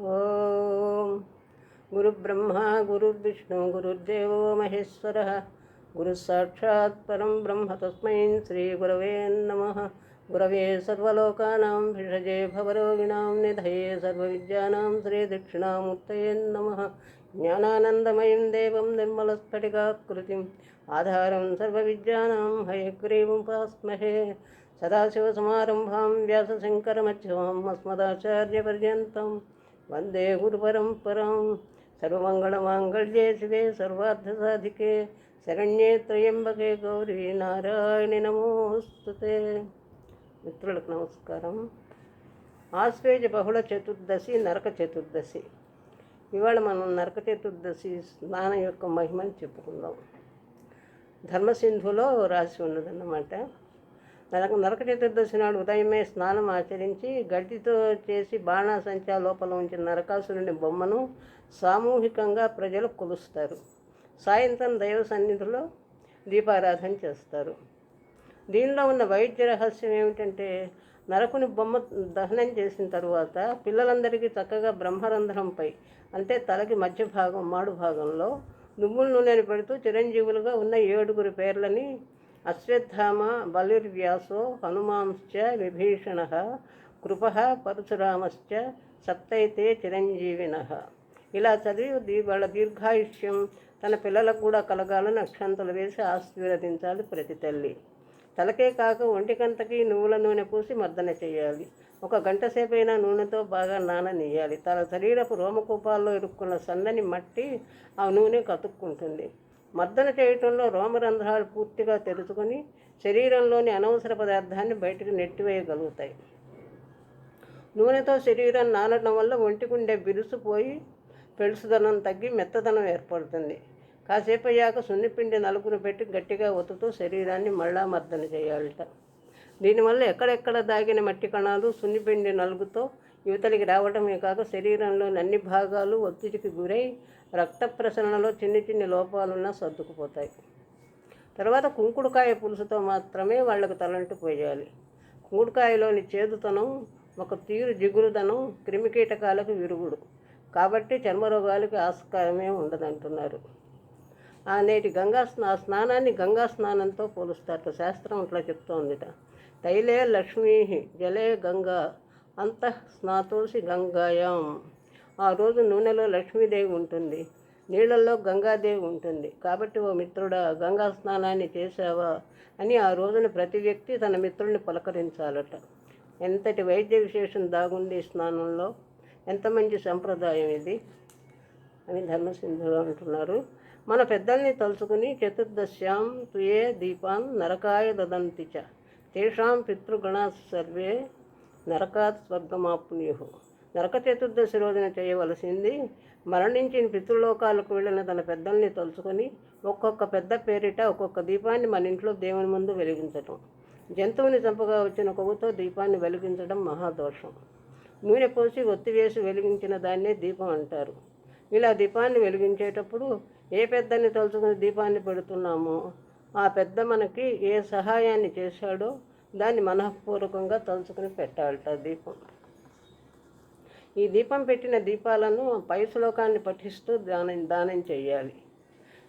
ॐ। गुरुब्रह्मा, गुरुर्विष्णु, गुरुर्देवो, महेश्वरः। गुरुसाक्षात् परं ब्रह्म तस्मै श्रीगुरवे नमः। गुरवे सर्वलोकानां भिषजे भवरोगिणां निधये सर्वविद्यानां श्रीदक्षिणामूर्तये नमः। ज्ञानानन्दमयीं देवं निर्मलस्फटिकाकृतिम्। आधारं सर्वविद्यानां हयग्रीमुपास्महे सदाशिवसमारम्भां व्यासशङ्करमध्यमाम् अस्मदाचार्यपर्यन्तम्। వందే గురుపరంపరం. సర్వమంగళమాంగళ్యే శివే సర్వార్థసాధికే. శరణ్యే త్రయంబకే గౌరీ నారాయణ నమోస్తుతే. మిత్రులకు నమస్కారం. ఆశ్వేజ బహుళ చతుర్దశి నరక చతుర్దశి. ఇవాళ మనం నరక చతుర్దశి స్నానం యొక్క మహిమని చెప్పుకుందాం. ధర్మసింధులో రాసి ఉన్నదన్నమాట. నరక నరక చతుర్దశి నాడు ఉదయమే స్నానం ఆచరించి గడ్డితో చేసి బాణాసంచా లోపల ఉంచిన నరకాసురుని బొమ్మను సామూహికంగా ప్రజలు కొలుస్తారు. సాయంత్రం దైవ సన్నిధిలో దీపారాధన చేస్తారు. దీనిలో ఉన్న వైద్య రహస్యం ఏమిటంటే నరకుని బొమ్మ దహనం చేసిన తరువాత పిల్లలందరికీ చక్కగా బ్రహ్మరంధ్రంపై అంటే తలకి మధ్య భాగం మాడు భాగంలో నువ్వుల నూనెని పెడుతూ చిరంజీవులుగా ఉన్న ఏడుగురు పేర్లని అశ్వత్థామ బలిర్వ్యాసో హనుమాంశ్చ విభీషణ కృప పరశురామశ్చ సప్తైతే చిరంజీవిన. ఇలా చదివి దీ వాళ్ళ దీర్ఘాయుష్యం తన పిల్లలకు కూడా కలగాలని అక్షంతలు వేసి ఆశీర్వదించాలి ప్రతి తల్లి. తలకే కాక ఒంటికంతకి నువ్వుల నూనె పూసి మర్దన చేయాలి. ఒక గంట సేపైనా నూనెతో బాగా నాననీయాలి. తన శరీరపు రోమకూపాల్లో ఇరుక్కున్న సన్నని మట్టి ఆ నూనె కతుక్కుంటుంది. మర్దన చేయటంలో రోమరంధ్రాలు పూర్తిగా తెరుచుకొని శరీరంలోని అనవసర పదార్థాన్ని బయటకు నెట్టివేయగలుగుతాయి. నూనెతో శరీరం నానడం వల్ల ఒంటికుండే బిరుసుపోయి పెలుసుదనం తగ్గి మెత్తదనం ఏర్పడుతుంది. కాసేపు అయ్యాక సున్నిపిండి నలుగును పెట్టి గట్టిగా ఒత్తుతూ శరీరాన్ని మళ్ళా మర్దన చేయాలట. దీనివల్ల ఎక్కడెక్కడ దాగిన మట్టి కణాలు సున్నిపిండి నలుగుతో యువతలికి రావడమే కాక శరీరంలోని అన్ని భాగాలు ఒత్తిడికి గురై రక్త ప్రసరణలో చిన్ని చిన్ని లోపాలున్నా సర్దుకుపోతాయి. తర్వాత కుంకుడుకాయ పులుసుతో మాత్రమే వాళ్ళకు తలంటు పోయాలి. కుంకుడుకాయలోని చేదుతనం ఒక తీరు జిగురుదనం క్రిమికీటకాలకు విరుగుడు. కాబట్టి చర్మరోగాలకి ఆస్కారమే ఉండదంటున్నారు. ఆ నేటి గంగా స్నా స్నానాన్ని గంగా స్నానంతో పోలుస్తారట. శాస్త్రం అట్లా చెప్తోందిట. తైలే లక్ష్మీ జలే గంగా అంత స్నాతోసి గంగాయాం. ఆ రోజు నూనెలో లక్ష్మీదేవి ఉంటుంది. నీళ్ళల్లో గంగాదేవి ఉంటుంది. కాబట్టి ఓ మిత్రుడా గంగా స్నానాన్ని చేశావా అని ఆ రోజున ప్రతి వ్యక్తి తన మిత్రుడిని పలకరించాలట. ఎంతటి వైద్య విశేషం దాగుంది స్నానంలో? ఎంత మంచి సంప్రదాయం ఇది? అని ధర్మసింధులు అంటున్నారు. మన పెద్దల్ని తలుచుకుని చతుర్దశ్యాం తుయే దీపాన్ నరకాయ దదంతిచ తేషాం పితృగణ సర్వే నరకాత్ స్వర్గమాప్నుయు నరక చతుర్దశి రోజున చేయవలసింది మరణించిన పితృలోకాలకు వెళ్ళిన తన పెద్దల్ని తలుచుకొని ఒక్కొక్క పెద్ద పేరిట ఒక్కొక్క దీపాన్ని మన ఇంట్లో దేవుని ముందు వెలిగించటం. జంతువుని చంపగా వచ్చిన కొవ్వుతో దీపాన్ని వెలిగించడం మహాదోషం. నూనె పోసి ఒత్తివేసి వెలిగించిన దాన్నే దీపం అంటారు. ఇలా దీపాన్ని వెలిగించేటప్పుడు ఏ పెద్దని తలుచుకుని దీపాన్ని పెడుతున్నామో ఆ పెద్ద మనకి ఏ సహాయాన్ని చేశాడో దాన్ని మనఃపూర్వకంగా తలుచుకుని పెట్టాలట దీపం. ఈ దీపం పెట్టిన దీపాలను పై శ్లోకాన్ని పఠిస్తూ దానం దానం చేయాలి.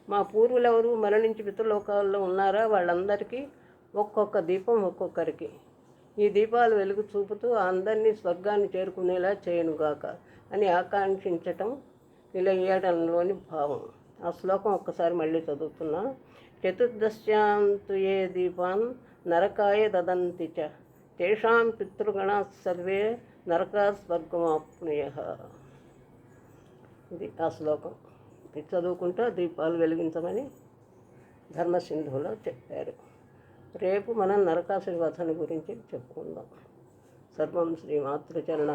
మా పూర్వులెవరు మరణించి పితృలోకాల్లో ఉన్నారా వాళ్ళందరికీ ఒక్కొక్క దీపం ఒక్కొక్కరికి. ఈ దీపాలు వెలుగు చూపుతూ అందరినీ స్వర్గాన్ని చేరుకునేలా చేయనుగాక అని ఆకాంక్షించటం ఇలా ఇయ్యడంలోని భావం. ఆ శ్లోకం ఒక్కసారి మళ్ళీ చదువుతున్నా. చతుర్దశ్యాం తుయే దీపాన్ నరకాయ దదంతి చ. తేషాం పితృగణ సర్వే నరకా స్వర్గమాప్నుయ. ఇది ఆ శ్లోకం. ఇది చదువుకుంటూ దీపాలు వెలిగించమని ధర్మసింధులో చెప్పారు. రేపు మనం నరకాసురి వధని గురించి చెప్పుకుందాం. సర్వం శ్రీ మాతృచరణ